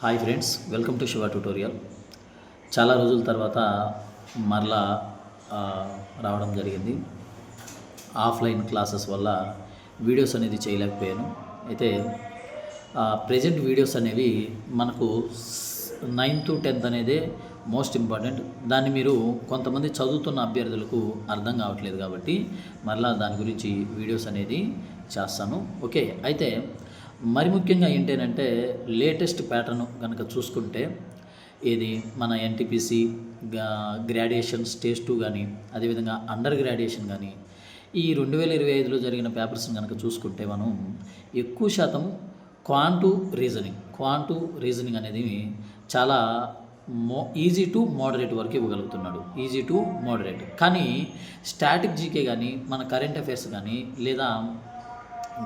Hi friends welcome to Shiva tutorial. చాలా రోజుల తర్వాత మరలా రావడం జరిగింది. ఆఫ్లైన్ క్లాసెస్ వల్ల వీడియోస్ అనేది చేయలేకపోయాను. అయితే ప్రజెంట్ వీడియోస్ అనేవి మనకు నైన్త్ టెన్త్ అనేదే మోస్ట్ ఇంపార్టెంట్. దాన్ని మీరు కొంతమంది చదువుతున్న అభ్యర్థులకు అర్థం కావట్లేదు కాబట్టి మరలా దాని గురించి వీడియోస్ అనేది చేస్తాను. ఓకే అయితే మరి ముఖ్యంగా ఏంటంటే లేటెస్ట్ ప్యాటర్న్ కనుక చూసుకుంటే ఇది మన ఎన్టీపీసీ గ్రాడ్యుయేషన్ స్టేజ్ టూ కానీ అదేవిధంగా అండర్ గ్రాడ్యుయేషన్ కానీ ఈ రెండు వేల ఇరవై ఐదులో జరిగిన పేపర్స్ని కనుక చూసుకుంటే మనం ఎక్కువ శాతం క్వాంటు రీజనింగ్ క్వాంటు రీజనింగ్ అనేది చాలా మో ఈజీ టు మోడరేట్ వరకు ఇవ్వగలుగుతున్నాడు. Easy to moderate. కానీ స్టాటిక్ జీకే కానీ మన కరెంట్ అఫైర్స్ కానీ లేదా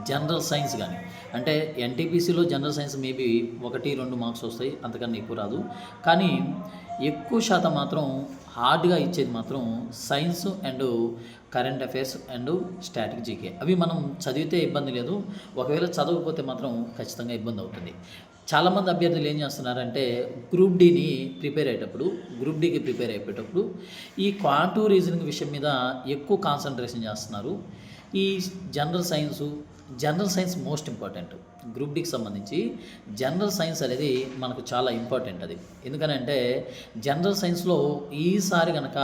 జనరల్ సైన్స్ కానీ. అంటే ఎన్టీపీసీలో జనరల్ సైన్స్ మేబీ ఒకటి రెండు మార్క్స్ వస్తాయి అంతకన్నా ఎక్కువ రాదు. కానీ ఎక్కువ శాతం మాత్రం హార్డ్గా ఇచ్చేది మాత్రం science and current affairs and static GK. అవి మనం చదివితే ఇబ్బంది లేదు. ఒకవేళ చదవకపోతే మాత్రం ఖచ్చితంగా ఇబ్బంది అవుతుంది. చాలామంది అభ్యర్థులు ఏం చేస్తున్నారంటే గ్రూప్ డీని ప్రిపేర్ అయ్యేటప్పుడు గ్రూప్ డీకి ప్రిపేర్ అయ్యేటప్పుడు ఈ క్వాంటూ రీజనింగ్ విషయం మీద ఎక్కువ కాన్సన్ట్రేషన్ చేస్తున్నారు. ఈ general science general science most important. Group డికి సంబంధించి జనరల్ సైన్స్ అనేది మనకు చాలా ఇంపార్టెంట్ అది. ఎందుకనంటే జనరల్ సైన్స్లో ఈసారి కనుక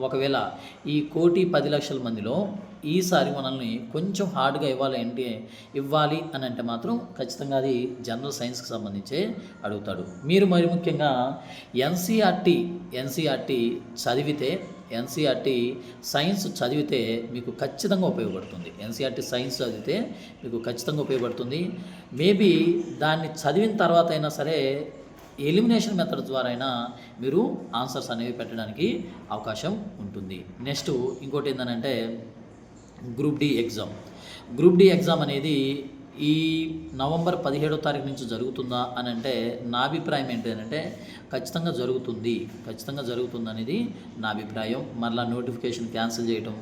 ఒకవేళ ఈ కోటి పది లక్షల మందిలో ఈసారి మనల్ని కొంచెం హార్డ్గా ఇవ్వాలి అంటే ఇవ్వాలి అని అంటే మాత్రం ఖచ్చితంగా అది జనరల్ సైన్స్కి సంబంధించే అడుగుతాడు. మీరు మరి ముఖ్యంగా ఎన్సీఆర్టీ ఎన్సీఆర్టీ చదివితే ఎన్సీఆర్టీ సైన్స్ చదివితే మీకు ఖచ్చితంగా ఉపయోగపడుతుంది. ఎన్సీఆర్టీ సైన్స్ చదివితే మీకు ఖచ్చితంగా ఉపయోగపడుతుంది. మేబీ దాన్ని చదివిన తర్వాత అయినా సరే ఎలిమినేషన్ మెథడ్ ద్వారా అయినా మీరు ఆన్సర్స్ అనేవి పెట్టడానికి అవకాశం ఉంటుంది. నెక్స్ట్ ఇంకోటి ఏంటంటే group D exam. Group D exam అనేది ఈ నవంబర్ పదిహేడో తారీఖు నుంచి జరుగుతుందా అని అంటే నా అభిప్రాయం ఏంటంటే ఖచ్చితంగా జరుగుతుంది. ఖచ్చితంగా జరుగుతుంది అనేది నా అభిప్రాయం. మరలా నోటిఫికేషన్ క్యాన్సిల్ చేయటం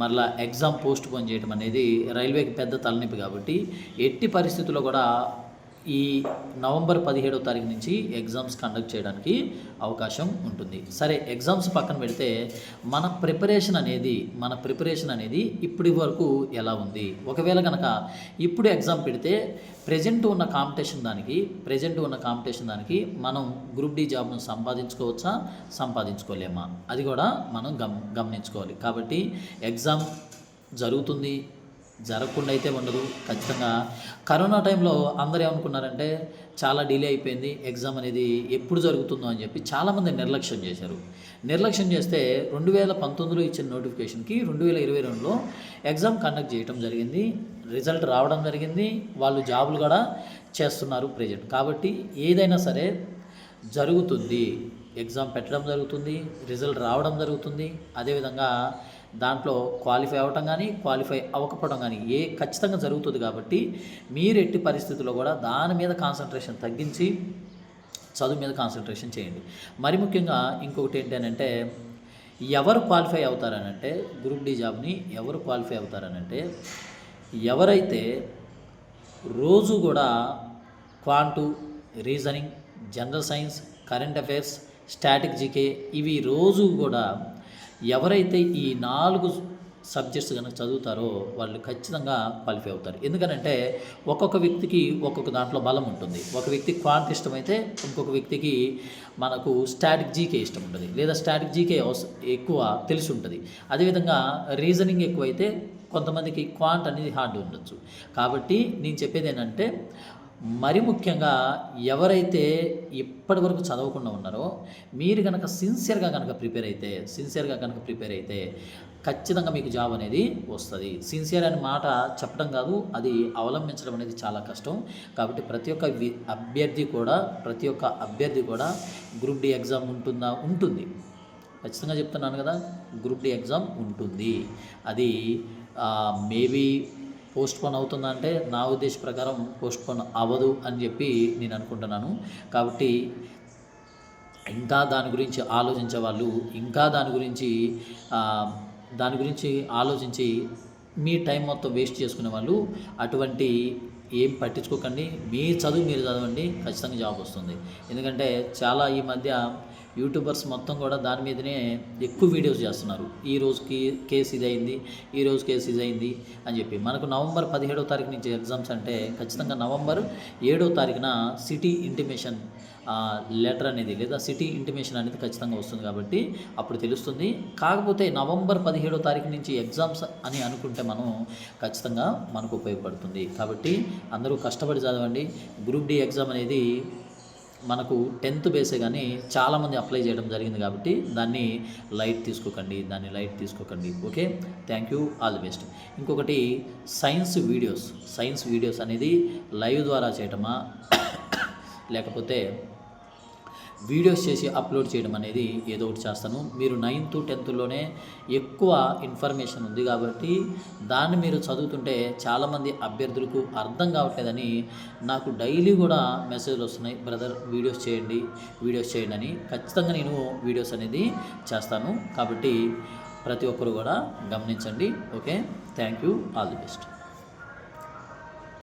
మరలా ఎగ్జామ్ పోస్ట్ పోన్ చేయడం అనేది రైల్వేకి పెద్ద తలనొప్పి కాబట్టి ఎట్టి పరిస్థితుల్లో కూడా ఈ నవంబర్ పదిహేడో తారీఖు నుంచి ఎగ్జామ్స్ కండక్ట్ చేయడానికి అవకాశం ఉంటుంది. సరే ఎగ్జామ్స్ పక్కన పెడితే మన ప్రిపరేషన్ అనేది మన ప్రిపరేషన్ అనేది ఇప్పటి వరకు ఎలా ఉంది? ఒకవేళ కనుక ఇప్పుడు ఎగ్జామ్ పెడితే ప్రజెంట్ ఉన్న కాంపిటీషన్ దానికి ప్రజెంట్ ఉన్న కాంపిటీషన్ దానికి మనం గ్రూప్ డి జాబ్ను సంపాదించుకోవచ్చా? సంపాదించుకోలేమా? అది కూడా మనం గమ గమనించుకోవాలి. కాబట్టి ఎగ్జామ్ జరుగుతుంది. జరగకుండా అయితే ఉండదు ఖచ్చితంగా. కరోనా టైంలో అందరూ ఏమనుకున్నారంటే చాలా డిలే అయిపోయింది ఎగ్జామ్ అనేది ఎప్పుడు జరుగుతుందో అని చెప్పి చాలామంది నిర్లక్ష్యం చేశారు. నిర్లక్ష్యం చేస్తే రెండు వేల పంతొమ్మిదిలో ఇచ్చిన నోటిఫికేషన్కి రెండు వేల ఇరవై రెండులో ఎగ్జామ్ కండక్ట్ చేయడం జరిగింది. రిజల్ట్ రావడం జరిగింది. వాళ్ళు జాబులు కూడా చేస్తున్నారు ప్రజెంట్. కాబట్టి ఏదైనా సరే జరుగుతుంది. ఎగ్జామ్ పెట్టడం జరుగుతుంది రిజల్ట్ రావడం జరుగుతుంది. అదేవిధంగా దాంట్లో క్వాలిఫై అవ్వటం కానీ క్వాలిఫై అవ్వకపోవడం కానీ ఏ ఖచ్చితంగా జరుగుతుంది కాబట్టి మీరు ఎట్టి పరిస్థితుల్లో కూడా దాని మీద కాన్సన్ట్రేషన్ తగ్గించి చదువు మీద కాన్సన్ట్రేషన్ చేయండి. మరి ముఖ్యంగా ఇంకొకటి ఏంటంటే ఎవరు క్వాలిఫై అవుతారనంటే గ్రూప్ డి జాబ్ని ఎవరు క్వాలిఫై అవుతారనంటే ఎవరైతే రోజు కూడా quant reasoning general science current affairs static GK ఇవి రోజు కూడా ఎవరైతే ఈ నాలుగు సబ్జెక్ట్స్ కనుక చదువుతారో వాళ్ళు ఖచ్చితంగా క్వాలిఫై అవుతారు. ఎందుకనంటే ఒక్కొక్క వ్యక్తికి ఒక్కొక్క దాంట్లో బలం ఉంటుంది. ఒక వ్యక్తికి క్వాంట్ ఇష్టమైతే ఇంకొక వ్యక్తికి మనకు స్టాటిక్ జీకే ఇష్టం ఉంటుంది. లేదా స్టాటిక్ జీకే ఎక్కువ తెలిసి ఉంటుంది. అదేవిధంగా రీజనింగ్ ఎక్కువైతే కొంతమందికి క్వాంట్ అనేది హార్డ్ ఉండొచ్చు. కాబట్టి నేను చెప్పేది ఏంటంటే మరి ముఖ్యంగా ఎవరైతే ఇప్పటి వరకు చదవకుండా ఉన్నారో మీరు కనుక సిన్సియర్గా కనుక ప్రిపేర్ అయితే సిన్సియర్గా కనుక ప్రిపేర్ అయితే ఖచ్చితంగా మీకు జాబ్ అనేది వస్తుంది. సిన్సియర్ అనే మాట చెప్పడం కాదు అది అవలంబించడం అనేది చాలా కష్టం. కాబట్టి ప్రతి ఒక్క వి అభ్యర్థి కూడా ప్రతి ఒక్క అభ్యర్థి కూడా గ్రూప్ డి ఎగ్జామ్ ఉంటుందా? ఉంటుంది. ఖచ్చితంగా చెప్తున్నాను కదా గ్రూప్ డి ఎగ్జామ్ ఉంటుంది. అది మేబీ పోస్ట్ పోన్ అవుతుందంటే నా ఉద్దేశ ప్రకారం పోస్ట్ పోన్ అవ్వదు అని చెప్పి నేను అనుకుంటున్నాను. కాబట్టి ఇంకా దాని గురించి ఆలోచించే వాళ్ళు ఇంకా దాని గురించి దాని గురించి ఆలోచించి మీ టైం మొత్తం వేస్ట్ చేసుకునే వాళ్ళు అటువంటి ఏం పట్టించుకోకండి. మీ చదువు మీరు చదవండి ఖచ్చితంగా జాబ్ వస్తుంది. ఎందుకంటే చాలా ఈ మధ్య యూట్యూబర్స్ మొత్తం కూడా దాని మీదనే ఎక్కువ వీడియోస్ చేస్తున్నారు. ఈ రోజుకి కేసు ఇది అయింది ఈ రోజు కేసు ఇది అయింది అని చెప్పి. మనకు నవంబర్ పదిహేడవ తారీఖు నుంచి ఎగ్జామ్స్ అంటే ఖచ్చితంగా నవంబర్ ఏడవ తారీఖున సిటీ ఇంటిమేషన్ లెటర్ అనేది లేదా సిటీ ఇంటిమేషన్ అనేది ఖచ్చితంగా వస్తుంది కాబట్టి అప్పుడు తెలుస్తుంది. కాకపోతే నవంబర్ పదిహేడో తారీఖు నుంచి ఎగ్జామ్స్ అని అనుకుంటే మనం ఖచ్చితంగా మనకు ఉపయోగపడుతుంది. కాబట్టి అందరూ కష్టపడి చదవండి. గ్రూప్ డి ఎగ్జామ్ అనేది మనకు టెన్త్ బేసే కానీ చాలామంది అప్లై చేయడం జరిగింది కాబట్టి దాన్ని లైట్ తీసుకోకండి దాన్ని లైట్ తీసుకోకండి. Okay? Thank you. All the best. ఇంకొకటి సైన్స్ వీడియోస్. సైన్స్ వీడియోస్ అనేది లైవ్ ద్వారా చేయటమా? లేకపోతే వీడియోస్ చేసి అప్లోడ్ చేయడం అనేది ఏదో ఒకటి చేస్తాను. మీరు నైన్త్ టెన్త్లోనే ఎక్కువ ఇన్ఫర్మేషన్ ఉంది కాబట్టి దాన్ని మీరు చదువుతుంటే చాలామంది అభ్యర్థులకు అర్థం కావట్లేదని నాకు డైలీ కూడా మెసేజ్లు వస్తున్నాయి. బ్రదర్ వీడియోస్ చేయండి వీడియోస్ చేయండి అని ఖచ్చితంగా నేను వీడియోస్ అనేది చేస్తాను. కాబట్టి ప్రతి ఒక్కరు కూడా గమనించండి. Okay? Thank you. All the best.